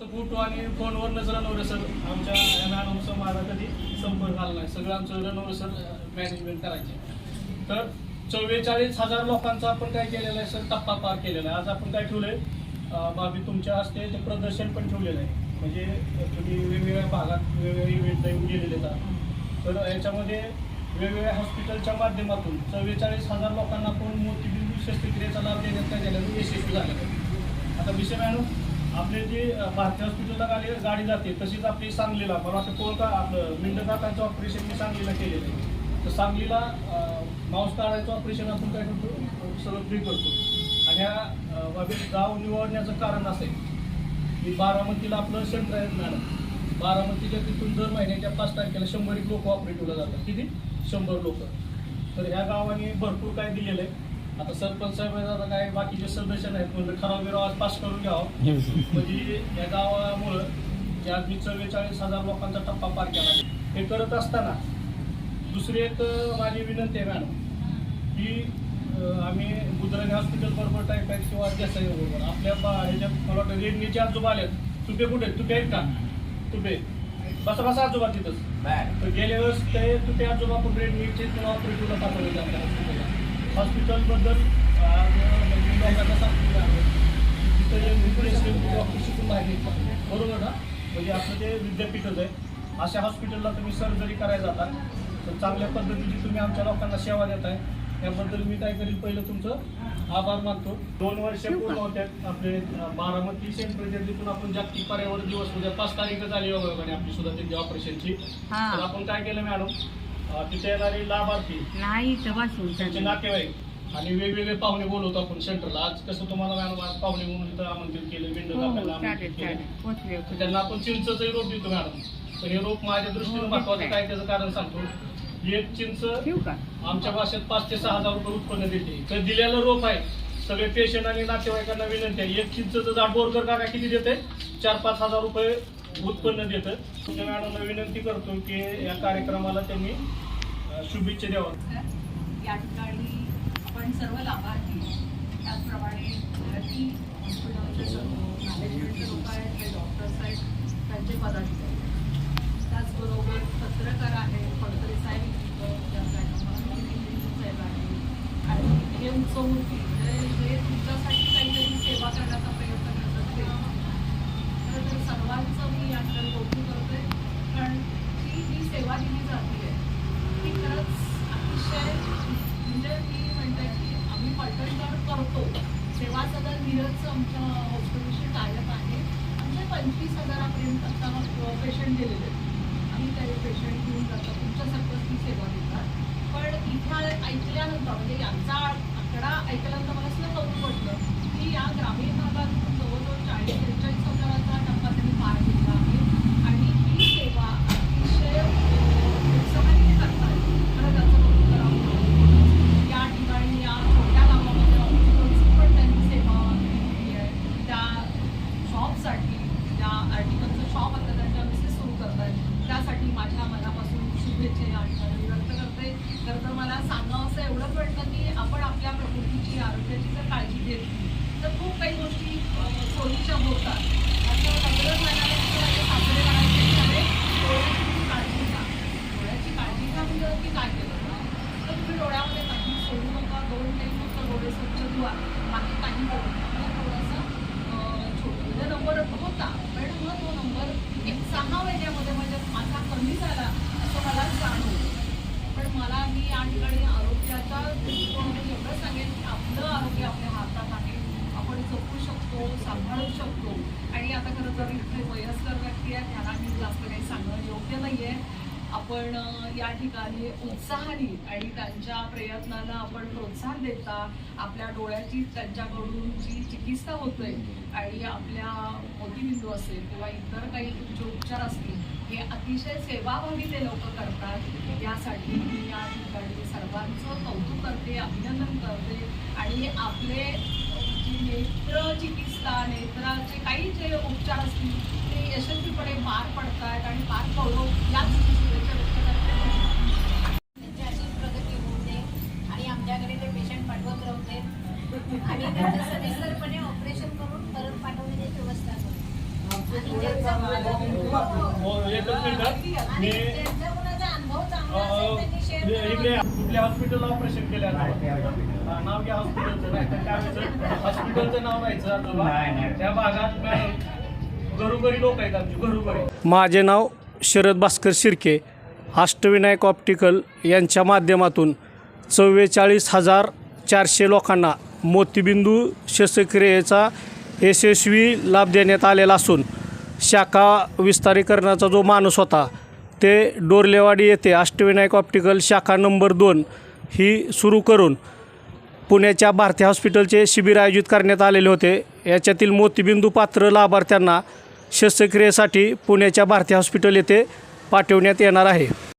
Photo आणि फोनवर नजर रणवरे सर. आमच्या मॅडमचा माझा कधी संपर्क आला नाही. सगळं आमचं रणवरे सर मॅनेजमेंट करायचे. तर चव्वेचाळीस हजार लोकांचा आपण काय केलेलं आहे सर? टप्पा पार केलेला आहे. आज आपण काय ठेवलंय? आहे बाबी तुमच्या हस्ते ते प्रदर्शन पण ठेवलेलं आहे. म्हणजे तुम्ही वेगवेगळ्या भागात वेगवेगळे इव्हेंटला येऊन गेलेले आहात. तर याच्यामध्ये वेगवेगळ्या हॉस्पिटलच्या माध्यमातून चव्वेचाळीस हजार लोकांना आपण मोतीबिंदू शस्त्रक्रियेचा लाभ देण्यात काय झालेलं यशस्वी झालेला आहे. आता विषय मॅडम आपले जे भारतीय हॉस्पिटलला गाडी गाडी जाते तशीच आपली सांगलीला. मला वाटतं कोलका आपलं मिंडकाकांचं ऑपरेशन मी सांगलीला केलेलं आहे. तर सांगलीला मांस काढायचं ऑपरेशन आपण काय करतो? सगळं फ्री करतो. आणि ह्या अं, बाबतीत गाव निवडण्याचं कारण असं आहे. की बारामतीला आपलं सेंटर आहे मॅडम. बारामतीच्या तिथून दर महिन्याच्या पाच तारखेला शंभर एक लोक ऑपरेटिव्हला जातात. किती? शंभर लोक. तर ह्या गावाने भरपूर काय दिलेलं आहे. आता सरपंच साहेब आहेत, आता काय बाकीचे सदस्य नाहीत म्हणजे ठराव बिराव आज पास करून घ्यावं. म्हणजे या गावामुळं जे आज मी चव्वेचाळीस हजार लोकांचा टप्पा पार केला. हे करत असताना दुसरी एक माझी विनंती आहे मॅडम की आम्ही गुजराती हॉस्पिटल बरोबर टाईप आहेत किंवा देसाई बरोबर. आपल्या बा ह्याच्यात मला वाटतं रेडणीचे आजोबा आलेत. तुपे कुठे? तुपे आहेत का? तुपे बसा बसा आजोबा तिथंच. तर गेल्या वेळेस ते तुपे आजोबा पण रेडणीचे किंवा ऑपरेटिव्हला पाठवले आपल्या हॉस्पिटलला हॉस्पिटलबद्दल म्हणजे. बरोबर ना? म्हणजे आपलं ते विद्यापीठच आहे अशा हॉस्पिटलला तुम्ही सर्जरी करायला जाता. तर चांगल्या पद्धतीची तुम्ही आमच्या लोकांना सेवा देताय. त्याबद्दल मी काय करील पहिलं तुमचं आभार मानतो. दोन वर्ष पूर्ण होते आपले बारामती सेंटरच्या तिथून आपण जागतिक पर्यावरण दिवस उद्या पाच तारीख झाली योगायोगाने आपली सुद्धा त्यांची ऑपरेशनची हा. तर आपण काय केलं मॅडम? तिथे येणारी लाभार्थी नाही तेव्हा त्यांचे नातेवाईक. आणि वेगवेगळे पाहुणे बोलवतो आपण सेंटरला. आज कसं तुम्हाला मॅडम आज पाहुणे म्हणून इथं आमंत्रित केलं विंडो हो आमंत्रित केलं. तर त्यांना आपण चिंचचं रोप देतो मॅडम. तर हे रोप माझ्या दृष्टीने हो, महत्वाचं. काय त्याचं कारण सांगतो. एक चिंच आमच्या भाषेत पाच ते सहा हजार रुपये उत्पन्न देते. तर दिलेलं रोप आहे. सगळे पेशंट आणि नातेवाईकांना विनंती आहे. एक चिंचचं झाड बोरकर काका किती देते? चार पाच हजार रुपये उत्पन्न देतं तुमच्या मॅडमला विनंती करतो की या कार्यक्रमाला त्यांनी अं, शुभेच्छा द्यावा या ठिकाणी आपण सर्व लाभार्थी त्याचप्रमाणे भारती हॉस्पिटलचे सर्व मॅनेजमेंटचे लोक आहेत ते डॉक्टर्स आहेत त्यांचे पदाधिकारी त्याचबरोबर पत्रकार आहेत फडतरे साहेब इथं ज्या साहेब साहेब आहेत. आणि हे उत्सवमूर्ती जे जे तुमच्यासाठी काहीतरी सेवा करण्याचा प्रयत्न करतात ते खरं तर सर्वांचं मी या ठिकाणी कौतुक करते कारण ही जी सेवा दिली जाते ती खरंच अतिशय म्हणजे मी म्हणते की आम्ही पलटणकर करतो. सेवा सदन नीरज आमच्या हॉस्पिटलशी टायप आहे. आमचे पंचवीस हजारापर्यंत आता पेशंट गेलेले आहेत. आम्ही काही पेशंट घेऊन जातो. तुमच्यासारखंच ती सेवा देतात. पण इथे ऐकल्यानंतर म्हणजे यांचा आकडा ऐकल्यानंतर मला सुद्धा कौतुक वाटलं की या ग्रामीण भागातून जवळजवळ चाळीस त्रेचाळीस हजाराचा टप्पा त्यांनी पार केला आहे आणि ही सेवा अतिशय उत्साहाने करतात खरं त्याचं कौतुक करावं लागेल. या ठिकाणी या छोट्या गावामध्ये ऑप्टिकल्सची पण त्यांनी सेवा दिली आहे त्या शॉपसाठी त्या आर्टिकलचं शॉप आता त्यांच्या मिसेस सुरू करतात त्यासाठी माझ्या मनापासून शुभेच्छा या ठिकाणी व्यक्त करते खरं तर मला सांगावं असं एवढं वाटतं की आपण आपल्या प्रकृतीची आरोग्याची जर काळजी घेतली तर खूप काही गोष्टी सोयीच्या होतात. असं सगळं म्हणायचं माझे सासरे म्हणायचे डोळ्याची काळजी घ्या. डोळ्याची काळजी घ्या म्हणजे की काय केलं? ना तर तुम्ही डोळ्यामध्ये काही सोडू नका दोन टाईम फक्त डोळे स्वच्छ धुवा बाकी काही करू नका. थोडासा अं, छोटा नंबर होता पण मग तो नंबर एक सहा महिन्यामध्ये म्हणजे माझा कमी झाला असं मला जाणवलं. मला मी या ठिकाणी आरोग्याच्या दृष्टिकोनातून एवढं सांगेन की आपलं आरोग्य आपल्या हातात आहे. आपण जपू शकतो सांभाळू शकतो. आणि आता खरं तर इथे वयस्कर व्यक्ती आहेत त्यांना मी जास्त काही सांगणं योग्य नाही आहे आपण या ठिकाणी उत्साहाने आणि त्यांच्या प्रयत्नांना आपण प्रोत्साहन देता आपल्या डोळ्याची त्यांच्याकडून जी चिकित्सा होते आणि आपल्या मोतीबिंदू असेल किंवा इतर काही तुमचे उपचार असतील हे अतिशय सेवाभावी ते लोक करतात. यासाठी मी या ठिकाणी सर्वांचं कौतुक करते अभिनंदन करते. आणि आपले जी नेत्र चिकित्सा नेत्राचे काही जे उपचार असतील ते यशस्वीपणे पार पडतात आणि पार पडून याच शुभेच्छा व्यक्त करते. त्यांची अशीच प्रगती होऊ दे. आणि आमच्याकडे ते पेशंट पाठवत राहू आणि त्यांचं सविस्तरपणे ऑपरेशन करून परत पाठवण्याची व्यवस्था करतो इकडे कुठल्या हॉस्पिटलला ऑपरेशन केलं नाव घ्या हॉस्पिटलचं नाही तर काय व्हायचं हॉस्पिटलचं नाव राहायचं आजोबा त्या भागात घरोघरी लोक आहेत आमची घरोघरी. माझे नाव शरद भास्कर शिर्के. अष्टविनायक ऑप्टिकल यांच्या माध्यमातून चव्वेचाळीस हजार चारशे लोकांना मोतीबिंदू शस्त्रक्रियेचा यशस्वी लाभ देण्यात आलेला असून शाखा विस्तारीकरणाचा जो माणूस होता ते डोरलेवाडी येथे अष्टविनायक ऑप्टिकल शाखा नंबर दोन ही सुरू करून पुण्याच्या भारती हॉस्पिटलचे शिबिर आयोजित करण्यात आलेले होते. याच्यातील मोतीबिंदू पात्र लाभार्थ्यांना शस्त्रक्रियेसाठी पुण्याच्या भारती हॉस्पिटल येथे पाठवण्यात येणार आहे.